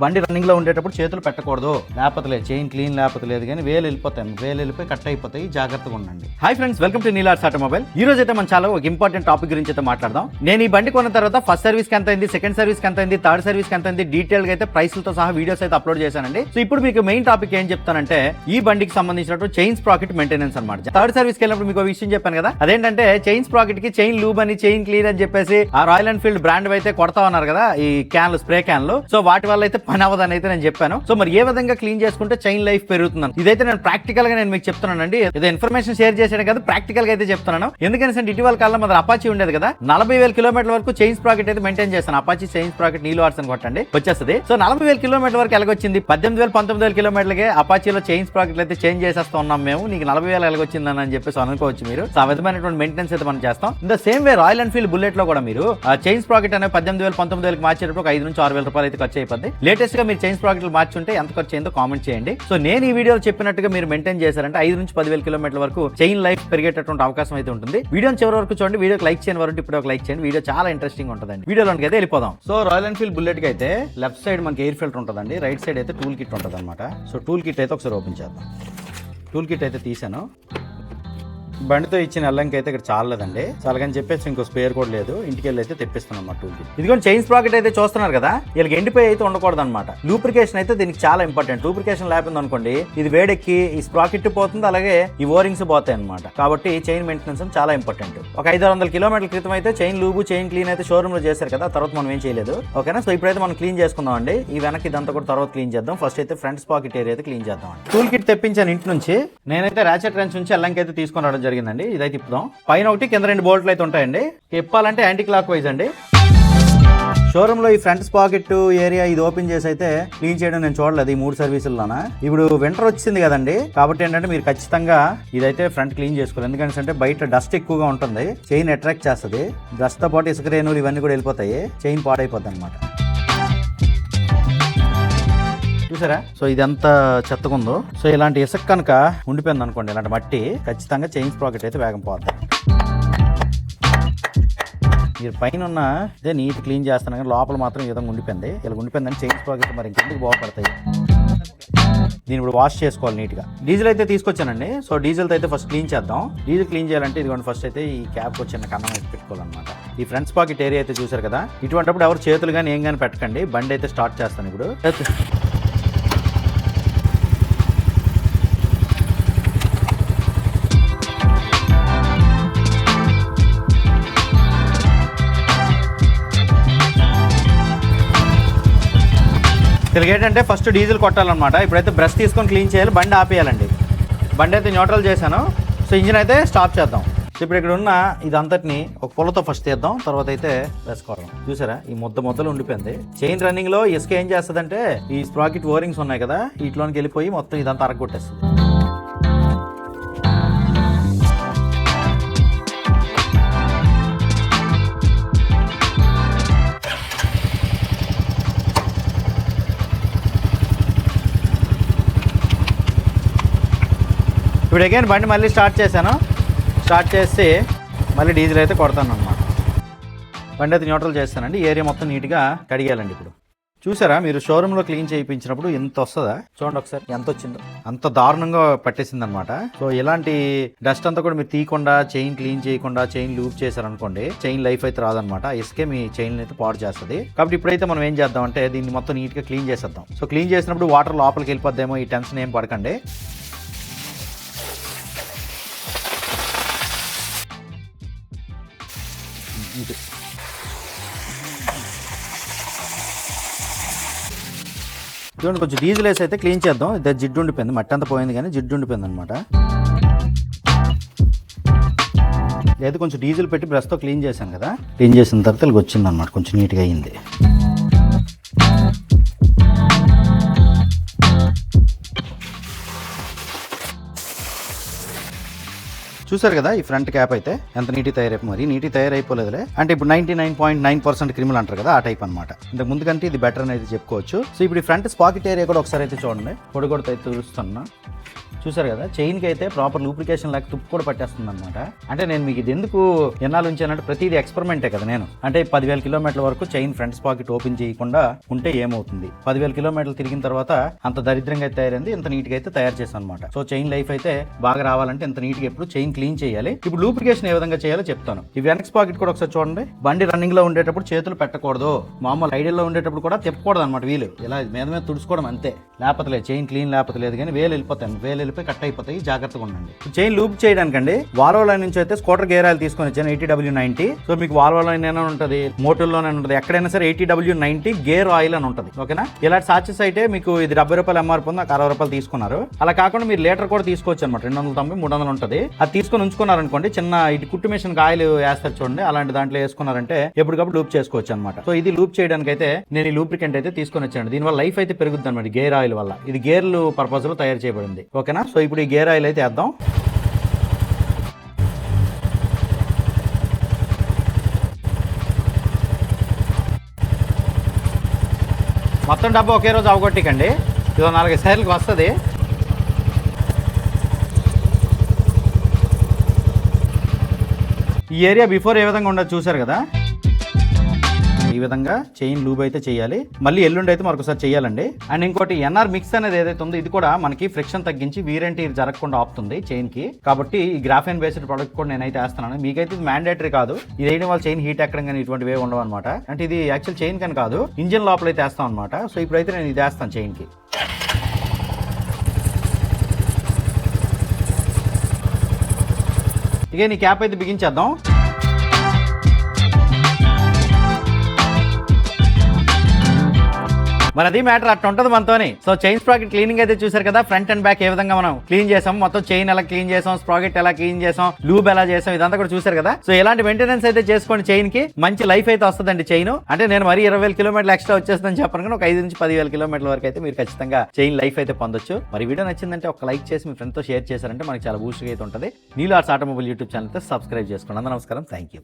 బండి రన్నింగ్లో ఉండేటప్పుడు చేతులు పెట్టకూడదు. లేకపోతే చైన్ క్లీన్ లేకపోతే లేదు కానీ వేలు వెళ్ళిపోతాయి. వేలు వెళ్ళిపోయి కట్ అయిపోతాయి. జాగ్రత్తగా ఉండండి. హాయ్ ఫ్రెండ్స్ వెల్కమ్ టు నీలార్స్ ఆటోమొబైల్ ఈ రోజు అయితే మనం చాలా ఒక ఇంపార్టెంట్ టాపిక్ గురించి అయితే మాట్లాడదాం. నేను ఈ బండి కొన్న తర్వాత ఫస్ట్ సర్వీస్కి ఎంత అయింది సెకండ్ సర్వీస్కి ఎంత అయింది థర్డ్ సర్వీస్కి ఎంత అయింది డీటెయిల్గా అయితే ప్రైస్లతో సహా వీడియోస్ అయితే అప్లోడ్ చేశానండి. సో ఇప్పుడు మీకు మెయిన్ టాపిక్ ఏం చెప్తానంటే ఈ బండికి సంబంధించినట్టు చైన్ స్ప్రాకెట్ మెయింటెనెన్స్ అనమాట థర్డ్ సర్వీస్కి వెళ్ళినప్పుడు మీకు ఒక విషయం చెప్పాను కదా? అదేంటంటే చైన్ స్ప్రాకెట్కి చైన్ లూబ్ అని చైన్ క్లీన్ అని చెప్పేసి ఆ రాయల్ ఎన్ఫీల్డ్ బ్రాండ్ అయితే కొడతా ఉన్నారు కదా? ఈ క్యాన్లు స్ప్రే క్యాన్లు. సో వాటి వల్ల అయితే పని అవ్వదని అయితే నేను చెప్పాను. సో మరి ఏ విధంగా క్లీన్ చేసుకుంటే చైన్ లైఫ్ పెరుగుతుందని? ఇదైతే నేను ప్రాక్టికల్గా నేను మీకు చెప్తున్నానండి. ఏదో ఇన్ఫర్మేషన్ షేర్ చేసాడు కదా ప్రాక్టికల్గా అయితే చెప్తున్నాను. ఎందుకంటే ఇటీవల కాలంలో మన అపాచీ ఉండేది కదా. నలభై వేల కిలోమీటర్ల వరకు చైన్ స్ప్రాకెట్ అయితే మెయింటైన్ చేస్తాను అపాచీ చైన్ స్ప్రాకెట్ నీళ్ళు ఆర్ట్స్ అని కొట్టండి. వచ్చేస్తుంది. సో నలభై వేల కిలోమీటర్ల వరకు ఎలాగొచ్చింది? పద్దెనిమిది వేల పంతొమ్మిది వేల కిలోమీటర్లకే అపాచీలో చైన్ స్ప్రాకెట్లు అయితే చేంజ్ చేసేస్తా ఉన్నాం మేము. నీకు నలభై వేల ఎలాగొచ్చిందని అని చెప్పేసి అనుకోవచ్చు మీరు. సో ఆ విధమైనటువంటి మెయింటెనెన్స్ అయితే మనం చేస్తాం. In the same way Royal Enfield బుల్లెట్లో కూడా మీరు ఆ చైన్ స్ప్రాకెట్ అనేది పద్దెనిమిది వేల పంతొమ్మిది వేలకు మార్చేటప్పుడు ఒక ఐదు నుంచి ఆరు వేల రూపాయలు అయితే ఖర్చు అయిపోద్ది. లేటెస్ట్గా మీరు చైన్ స్ప్రాకెట్లు మార్చుంటే ఎంత ఖర్చు అయిందో కామెంట్ చేయండి. సో నేను ఈ వీడియోలో చెప్పినట్టుగా మీరు మెయింటైన్ చేశారంటే ఐదు నుంచి పదివేల కిలోమీటర్ల వరకు చైన్ లైఫ్ పెరిగేటటువంటి అవకాశం అయితే ఉంటుంది. వీడియోని చివరి వరకు చూడండి. వీడియోకి లైక్ చేయని వరకు ఇప్పుడు ఒక లైక్ చేయండి. వీడియో చాలా ఇంట్రెస్టింగ్ ఉంటుందండి. వీడియోలోకి అయితే వెళ్ళిపోదాం. సో రాయల్ ఎన్ఫీల్డ్ బుల్లెట్కి అయితే లెఫ్ట్ సైడ్ మనకి ఎయిర్ ఫిల్టర్ ఉంటుందండి. రైట్ సైడ్ అయితే టూల్ కిట్ ఉంటుంది అనమాట సో టూల్ కిట్ అయితే ఒకసారి ఓపెన్ చేద్దాం. టూల్ కిట్ అయితే తీసాను. బండితో ఇచ్చిన అల్లంకి అయితే ఇక్కడ చాలదండి. చాలకని చెప్పేసి ఇంకో స్పేర్ కూడా లేదు. ఇంటికి వెళ్ళి అయితే తెప్పిస్తున్నాం మా టూల్ ఇదిగోండి చైన్ స్ప్రాకెట్ అయితే చూస్తున్నారు కదా? వీళ్ళకి ఎండిపోయి అయితే ఉండకూడదు అనమాట లూప్రికేషన్ అయితే దీనికి చాలా ఇంపార్టెంట్ లూప్రికేషన్ లేకపోయింది అనుకోండి ఇది వేడెక్కి ఈ స్ప్రాకెట్ పోతుంది అలాగే ఈ ఓరింగ్స్ పోతాయి అనమాట కాబట్టి చైన్ మెయింటెనెన్స్ చాలా ఇంపార్టెంట్ ఒక ఐదు వందల కిలోమీటర్ల క్రితం అయితే చైన్ లూబు చైన్ క్లీన్ అయితే షోరూమ్లో చేశారు కదా తర్వాత మనం ఏం చేయలేదు. ఓకేనా? సో ఇప్పుడైతే మనం క్లీన్ చేసుకుందాం అండి ఈ వెనక్కి ఇదంతా కూడా తర్వాత క్లీన్ చేద్దాం. ఫస్ట్ అయితే ఫ్రంట్ పాకెట్ ఏరియా అయితే క్లీన్ చేద్దాం టూల్ కిట్ తెప్పించాను ఇంటి నుంచి. నేనైతే ర్యాచెట్ రెంచ్ నుంచి అల్లంకి అయితే తీసుకొని రావడం జరిగిందండి. ఇదైతే తిప్పుదాం పైన ఒకటి కింద రెండు బోల్ట్లు అయితే ఉంటాయండి. తిప్పాలంటే యాంటీ క్లాక్ వైజ్ అండి షోరూంలో ఈ ఫ్రంట్ పాకెట్ ఏరియా ఇది ఓపెన్ చేసి అయితే క్లీన్ చేయడం నేను చూడలేదు ఈ మూడు సర్వీసుల్లోన. ఇప్పుడు వింటర్ వచ్చింది కదండి. కాబట్టి ఏంటంటే మీరు ఖచ్చితంగా ఇదైతే ఫ్రంట్ క్లీన్ చేసుకోవాలి. ఎందుకంటే అంటే బయట డస్ట్ ఎక్కువగా ఉంటుంది. చైన్ అట్రాక్ట్ చేస్తుంది. డస్ట్తో పాటు ఇసుక రేణులు ఇవన్నీ కూడా వెళ్ళిపోతాయి. చైన్ పాడైపోద్ది అనమాట చూసారా? సో ఇది ఎంత చెత్తగా ఉందో సో ఇలాంటి ఇసుక కనుక ఉండిపోయింది అనుకోండి ఇలాంటి మట్టి ఖచ్చితంగా చైన్ స్ప్రాకెట్ అయితే వేగం పోద్ది. మీరు పైన ఉన్న ఇదే నీట్ క్లీన్ చేస్తాను కానీ లోపల మాత్రం ఈ విధంగా ఉండిపోయింది. ఇలా ఉండిపోయిందని చైన్ స్ప్రాకెట్ మరి ఇంకెందుకు బాగుపడతాయి? దీన్ని ఇప్పుడు వాష్ చేసుకోవాలి నీట్గా. డీజిల్ అయితే తీసుకొచ్చానండి. సో డీజిల్తో అయితే ఫస్ట్ క్లీన్ చేద్దాం. డీజిల్ క్లీన్ చేయాలంటే ఇదిగోండి ఫస్ట్ అయితే ఈ క్యాప్ చిన్న కన్నం అయితే పెట్టుకోవాలన్నమాట. ఈ ఫ్రంట్స్ పాకెట్ ఏరియా అయితే చూసారు కదా? ఇటువంటిప్పుడు ఎవరు చేతులు కానీ ఏం కానీ పెట్టకండి. బండి అయితే స్టార్ట్ చేస్తాను ఇప్పుడు. తిరిగి ఏంటంటే ఫస్ట్ డీజిల్ కొట్టాలన్నమాట. ఇప్పుడైతే బ్రష్ తీసుకొని క్లీన్ చేయాలి బండి ఆపేయాలండి. బండి అయితే న్యూట్రల్ చేశాను. సో ఇంజిన్ అయితే స్టాప్ చేద్దాం. ఇప్పుడు ఇక్కడ ఉన్న ఇదంతటిని ఒక పొలతో ఫస్ట్ తీద్దాం. తర్వాత అయితే వేసుకోవడం చూసారా? ఈ ముద్ద ముద్దలు ఉండిపోయింది. చైన్ రన్నింగ్లో ఇసుక ఏం చేస్తుందంటే ఈ స్ప్రాకెట్ ఓరింగ్స్ ఉన్నాయి కదా వీటిలోనికి వెళ్ళిపోయి మొత్తం ఇదంతా అరగొట్టేస్తుంది. ఇప్పుడు అగైన్ బండి మళ్ళీ స్టార్ట్ చేశాను. స్టార్ట్ చేసి మళ్ళీ డీజిల్ అయితే కొడతాను అనమాట బండి అయితే న్యూట్రల్ చేస్తానండి. ఏరియా మొత్తం నీట్గా కడిగాలండి ఇప్పుడు. చూసారా? మీరు షోరూంలో క్లీన్ చేయించినప్పుడు ఎంత వస్తుందా? చూడండి ఒకసారి. ఎంత వచ్చిందో. అంత దారుణంగా పట్టేసింది అనమాట సో ఇలాంటి డస్ట్ అంతా కూడా మీరు తీయకుండా చైన్ క్లీన్ చేయకుండా చైన్ లూప్ చేశారనుకోండి చైన్ లైఫ్ అయితే రాదనమాట ఇసుకే మీ చైన్ అయితే పాడు చేస్తుంది. కాబట్టి ఇప్పుడైతే మనం ఏం చేద్దాం అంటే దీన్ని మొత్తం నీట్గా క్లీన్ చేసేద్దాం. సో క్లీన్ చేసినప్పుడు వాటర్ లోపలికి వెళ్ళిపోద్దేమో ఈ టెన్షన్ ఏం పడకండి. ఇది చూడండి కొంచెం డీజిల్ వేసి అయితే క్లీన్ చేద్దాం. ఇదే జిడ్డు ఉండిపోయింది. మట్టి అంతా పోయింది కానీ జిడ్డు ఉండిపోయింది అనమాట లేదు కొంచెం డీజిల్ పెట్టి బ్రష్తో క్లీన్ చేశాను కదా. క్లీన్ చేసిన తర్వాత వచ్చింది అనమాట కొంచెం నీట్గా అయింది. చూసారు కదా ఈ ఫ్రంట్ క్యాప్ అయితే? ఎంత నీటి తయారైపు మరి నీటి తయారైపోలేదులే. అంటే ఇప్పుడు ninety nine point nine percent క్రిములు అంటారు కదా ఆ టైప్ అనమాట ఇంతకు ముందు కంటే ఇది బెటర్ అనేది చెప్పుకోవచ్చు. సో ఇప్పుడు ఈ ఫ్రంట్ స్పాకెట్ ఏరియా కూడా ఒకసారి అయితే చూడండి. పొడిగొడత అయితే చూస్తున్నా. చూసారు కదా చైన్కి అయితే ప్రాపర్ లూప్లికేషన్ లేక తుప్పు కూడా పట్టేస్తుంది అనమాట అంటే నేను మీకు ఇది ఎందుకు ఎన్నాళ్ళు ఉంచానంటే ప్రతిది ఎక్స్పెరిమెంటే కదా నేను. అంటే పదివేల కిలోమీటర్ల వరకు చైన్ ఫ్రంట్స్ పాకెట్ ఓపెన్ చేయకుండా ఉంటే ఏమవుతుంది? పదివేల కిలోమీటర్లు తిరిగిన తర్వాత అంత దరిద్రంగా అయితే తయారైంది ఇంత నీట్గా అయితే తయారు చేశాను అనమాట సో చైన్ లైఫ్ అయితే బాగా రావాలంటే ఇంత నీట్గా ఎప్పుడు చైన్ క్లీన్ చేయాలి. ఇప్పుడు లూప్రికేషన్ ఏ విధంగా చేయాలో చెప్తాను. ఈ వెనక్స్ పాకెట్ కూడా ఒకసారి చూడండి. బండి రన్నింగ్లో ఉండేటప్పుడు చేతులు పెట్టకూడదు. మామూలు ఐడియల్లో ఉండేటప్పుడు కూడా తిప్పకూడదు అనమాట వీలు. ఇలా మీద మీద తుడుచుకోవడం అంతే. లేపతలేదు చైన్ క్లీన్ లేపతలేదు కానీ వేలు వెళ్ళిపోతాయి. వేలు వెళ్ళిపోయి కట్ అయిపోతాయి. జాగ్రత్తగా ఉండండి. చైన్ లూప్ చేయడానికండి. వాల్వో లైన్ నుంచి అయితే స్కూటర్ గేర్ ఆయిల్ తీసుకొని వచ్చాను ఎయిటీ డబ్ల్యూ నైన్టీ సో మీకు వాల్వో లైన్ అయినా ఉంటుంది మోటోల్లోనే ఉంటుంది. ఎక్కడైనా సరే eighty W ninety gear oil అని ఉంటుంది. ఓకేనా ఇలాంటి సాచెస్ అయితే మీకు ఇది డెబ్బై రూపాయలు ఎంఆర్పి ఉంది నాకు అరవై రూపాయలు తీసుకున్నారు. అలా కాకుండా మీరు లీటర్ కూడా తీసుకోవచ్చు అనమాట రెండు వందల తొంభై మూడు వందలు ఉంటుంది. అది తీసుకొని ఉంచుకున్నారనుకోండి చిన్న ఇటు కుట్టు మిషన్ ఆయిల్ వేస్తారు చూడండి అలాంటి దాంట్లో వేసుకున్నారంటే ఎప్పటికప్పుడు లూప్ చేసుకోవచ్చు అనమాట సో ఇది లూప్ చేయడానికి అయితే నేను ఈ లూప్రికెంట్ అయితే తీసుకొని వచ్చాను. దీనివల్ల లైఫ్ అయితే పెరుగుద్ది అనమాట గేర్ ఆయిల్ వల్ల. ఇది గేర్లు పర్పస్లో తయారు చేయబడింది. ఓకేనా? సో ఇప్పుడు ఈ గేర్ ఆయిల్ అయితే వేద్దాం. మొత్తం డబ్బా ఒకే రోజు అవగొట్టికండి. ఇదో నాలుగు సార్లకు వస్తుంది. ఈ ఏరియా బిఫోర్ ఏ విధంగా ఉండదు చూసారు కదా? ఈ విధంగా చైన్ లూబ్ అయితే చేయాలి. మళ్ళీ ఎల్లుండి అయితే మరొకసారి చేయాలండి. అండ్ ఇంకోటి ఎన్ఆర్ మిక్స్ అనేది ఏదైతే ఉందో ఇది కూడా మనకి ఫ్రిక్షన్ తగ్గించి వీరంటీ జరగకుండా ఆపుతుంది చైన్కి. కాబట్టి ఈ గ్రాఫెన్ బేస్డ్ ప్రొడక్ట్ కూడా నేనైతే వేస్తున్నాను. మీకైతే ఇది మ్యాండేటరీ కాదు. ఇది వేయడం వల్ల చైన్ హీట్ ఎక్కడం కానీ ఇటువంటివి ఉండవు అనమాట అంటే ఇది యాక్చువల్ చైన్ కని కాదు. ఇంజిన్ లోపల అయితే వేస్తాం అనమాట సో ఇప్పుడైతే నేను ఇది వేస్తాను చైన్కి. ఇక నీ క్యాప్ అయితే బిగించేద్దాం. మరి అది మ్యాటర్ అట్లా ఉంటుంది మనతోని. సో చైన్ స్ప్రాకెట్ క్లీనింగ్ అయితే చూసారు కదా ఫ్రంట్ అండ్ బ్యాక్ ఏ విధంగా మనం క్లీన్ చేసాం మొత్తం చైన్ ఎలా క్లీన్ చేసాం స్ప్రాకెట్ ఎలా క్లీన్ చేసాం లూబ్ ఎలా చేసాం ఇదంతా కూడా చూసారు కదా. సో ఇలాంటి మెయింటెనెన్స్ అయితే చేసుకోండి చైన్కి మంచి లైఫ్ అయితే వస్తుందండి చైన్. అంటే నేను మరి ఇరవై వేల కిలోమీటర్లు ఎక్స్ట్రా వచ్చేస్తుందని చెప్పను కానీ ఒక ఐదు నుంచి పదివేల కిలోమీటర్ల వరకు అయితే మీరు ఖచ్చితంగా చైన్ లైఫ్ అయితే పొందొచ్చు. మరి వీడియో నచ్చిందంటే ఒక లైక్ చేసి మీ ఫ్రెండ్తో షేర్ చేశారంటే మనకి చాలా బూస్ట్గా అయితే ఉంటుంది. నీళ్ళు ఆర్ట్స్ ఆటోమొబైల్ యూట్యూబ్ ఛానల్ అయితే సబ్స్క్రైబ్ చేసుకోండి. అందరూ నమస్కారం. Thank you